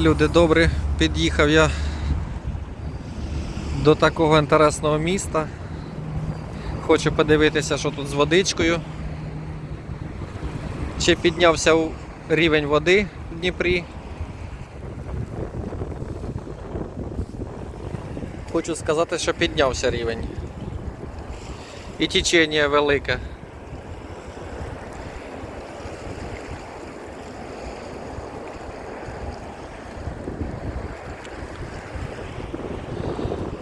Люди добрі, під'їхав я до такого інтересного міста. Хочу подивитися, що тут з водичкою. Чи піднявся рівень води в Дніпрі. Хочу сказати, що піднявся рівень. І течення велике.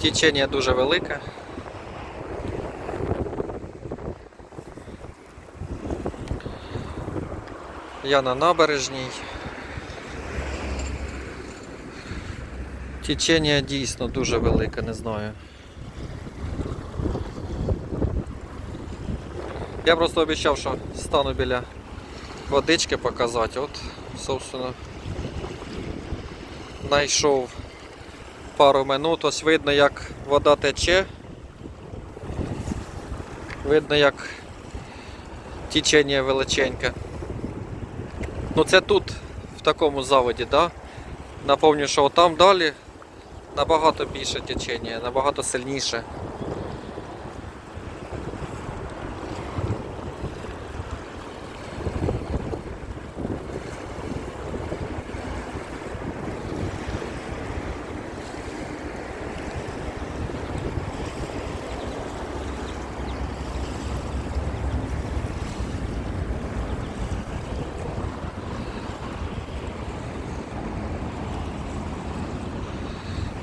Течення дуже велике. Я на набережній. Течення дійсно дуже велике, не знаю. Я просто обіцяв, що стану біля водички показати. От, собственно, знайшов пару минут. Ось видно, як вода тече. Видно, як течення величеньке. Ну це тут, в такому заводі, да? Напомню, що там далі набагато більше течення, набагато сильніше.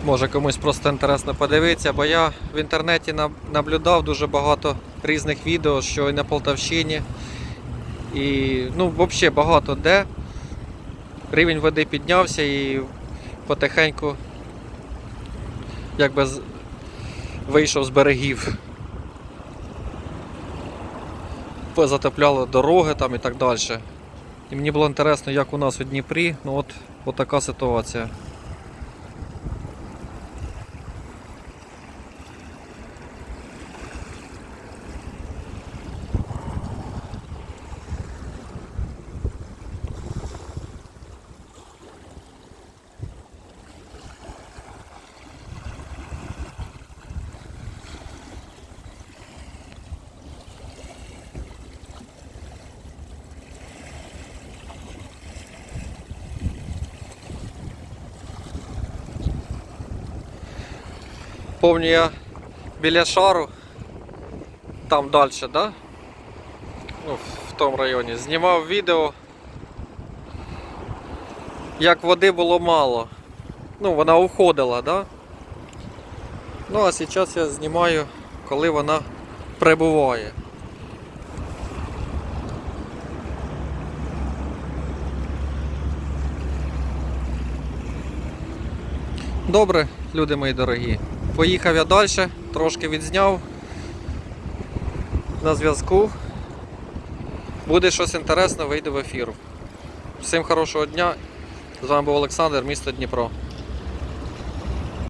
Може комусь просто інтересно подивитися, бо я в інтернеті наблюдав дуже багато різних відео, що і на Полтавщині, і ну, взагалі багато де рівень води піднявся і потихеньку якби вийшов з берегів. Позатопляло дороги там і так далі. І мені було інтересно, як у нас у Дніпрі, ну от, от така ситуація. Помню я біля шару, там далі, да? Ну, в тому районі. Знімав відео, як води було мало. Ну, вона уходила, да? Ну, а зараз я знімаю, коли вона прибуває. Добре, люди мої дорогі. Поїхав я далі, трошки відзняв на зв'язку. Буде щось інтересне, вийде в ефір. Всім хорошого дня. З вами був Олександр, місто Дніпро.